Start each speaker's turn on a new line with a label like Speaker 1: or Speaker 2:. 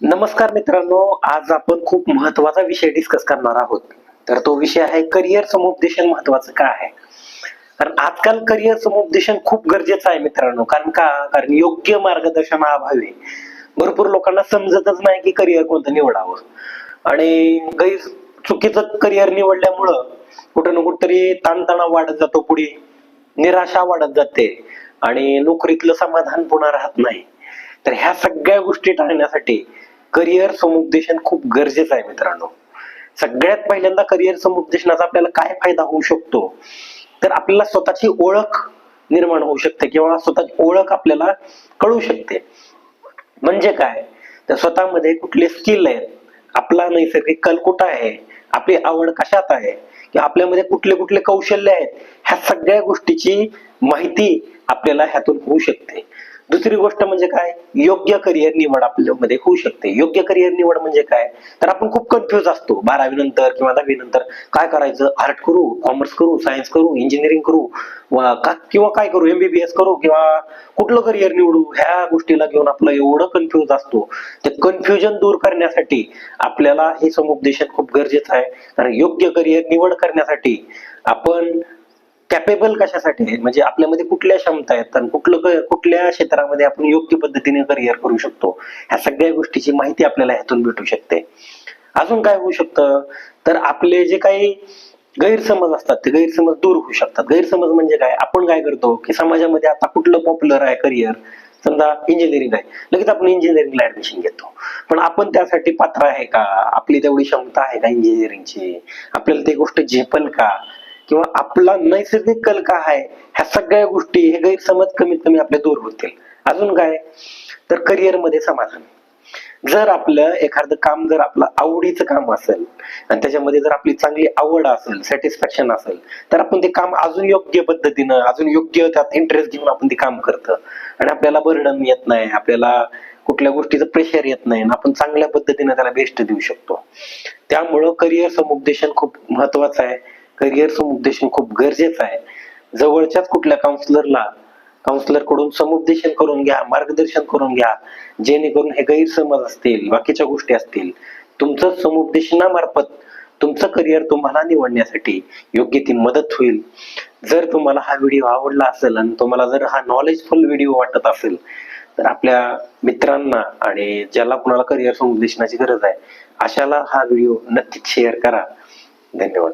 Speaker 1: नमस्कार मित्रांनो आज आपण खूप महत्त्वाचा विषय डिस्कस करणार आहोत. तर तो विषय आहे करिअर समुपदेशन महत्वाचं का आहे? कारण आजकाल करिअर समुपदेशन खूप गरजेचं आहे मित्रांनो कारण का? कारण योग्य मार्गदर्शनाअभावी भरपूर लोकांना समजतच नाही की करिअर कोणतं निवडावं. आणि गैर चुकीचं करिअर निवडल्यामुळं कुठं ना कुठंतरी ताणतणाव वाढत जातो पुढे निराशा वाढत जाते आणि नोकरीतलं समाधान पुन्हा राहत नाही. तर ह्या सगळ्या गोष्टी टाळण्यासाठी करिअर समुपदेशन खूप गरजेचं आहे मित्रांनो. सगळ्यात पहिल्यांदा करिअर समुपदेशनाचा आपल्याला काय फायदा होऊ शकतो? तर आपल्याला स्वतःची ओळख निर्माण होऊ शकते किंवा स्वतःची ओळख आपल्याला कळू शकते. म्हणजे काय? तर स्वतःमध्ये कुठले स्किल आहेत? आपला नैसर्गिक कल कुठं आहे? आपली आवड कशात आहे? किंवा आपल्यामध्ये कुठले कुठले कौशल्य आहेत? ह्या सगळ्या गोष्टीची माहिती आपल्याला ह्यातून होऊ शकते. दुसरी गोष्ट म्हणजे काय? योग्य करिअर निवड आपल्यामध्ये होऊ शकते. योग्य करिअर निवड म्हणजे काय? तर आपण खूप कन्फ्युज असतो. बारावी नंतर किंवा दहावी नंतर काय करायचं? आर्ट करू कॉमर्स करू सायन्स करू इंजिनिअरिंग करू का किंवा काय करू? एमबीबीएस करू किंवा कुठलं करिअर निवडू? ह्या गोष्टीला घेऊन आपलं एवढं कन्फ्युज असतो. ते कन्फ्युजन दूर करण्यासाठी आपल्याला हे समुपदेशन खूप गरजेचं आहे. कारण योग्य करिअर निवड करण्यासाठी आपण कॅपेबल कशासाठी आहे? म्हणजे आपल्यामध्ये कुठल्या क्षमता आहेत? आणि कुठलं कुठल्या क्षेत्रामध्ये आपण योग्य पद्धतीने करिअर करू शकतो? ह्या सगळ्या गोष्टीची माहिती आपल्याला ह्यातून भेटू शकते. अजून काय होऊ शकतं? तर आपले जे काही गैरसमज असतात ते गैरसमज दूर होऊ शकतात. गैरसमज म्हणजे काय? आपण काय करतो की समाजामध्ये आता कुठलं पॉप्युलर आहे करिअर समजा इंजिनिअरिंग आहे. लगेच आपण इंजिनिअरिंगला ऍडमिशन घेतो. पण आपण त्यासाठी पात्र आहे का? आपली तेवढी क्षमता आहे का इंजिनिअरिंगची आपल्याला ते गोष्ट झेपल का? किंवा आपला नैसर्गिक कल का आहे ह्या सगळ्या गोष्टी हे गैरसमज कमीत कमी आपल्या दूर होतील. अजून काय? तर करिअरमध्ये समाधान. जर आपलं एखादं काम जर आपलं आवडीचं काम असेल आणि त्याच्यामध्ये जर आपली चांगली आवड असेल सॅटिस्फॅक्शन असेल तर आपण ते काम अजून योग्य पद्धतीनं अजून योग्य त्यात इंटरेस्ट घेऊन आपण ते काम करतं. आणि आपल्याला बर्डन येत नाही आपल्याला कुठल्या गोष्टीचं प्रेशर येत नाही आणि आपण चांगल्या पद्धतीने त्याला बेस्ट देऊ शकतो. त्यामुळं करिअर समुपदेशन खूप महत्वाचं आहे. करिअर समुपदेशन खूप गरजेचं आहे. जवळच्याच कुठल्या काउन्सिलरला काउन्सिलरकडून समुपदेशन करून घ्या मार्गदर्शन करून घ्या जेणेकरून हे गैरसमज असतील बाकीच्या गोष्टी असतील. तुमचं समुपदेशनामार्फत तुमचं करिअर तुम्हाला निवडण्यासाठी योग्य ती मदत होईल. जर तुम्हाला हा व्हिडिओ आवडला असेल आणि तुम्हाला जर हा नॉलेजफुल व्हिडिओ वाटत असेल तर आपल्या मित्रांना आणि ज्याला कुणाला करिअर समुपदेशनाची गरज आहे अशाला हा व्हिडिओ नक्कीच शेअर करा. धन्यवाद.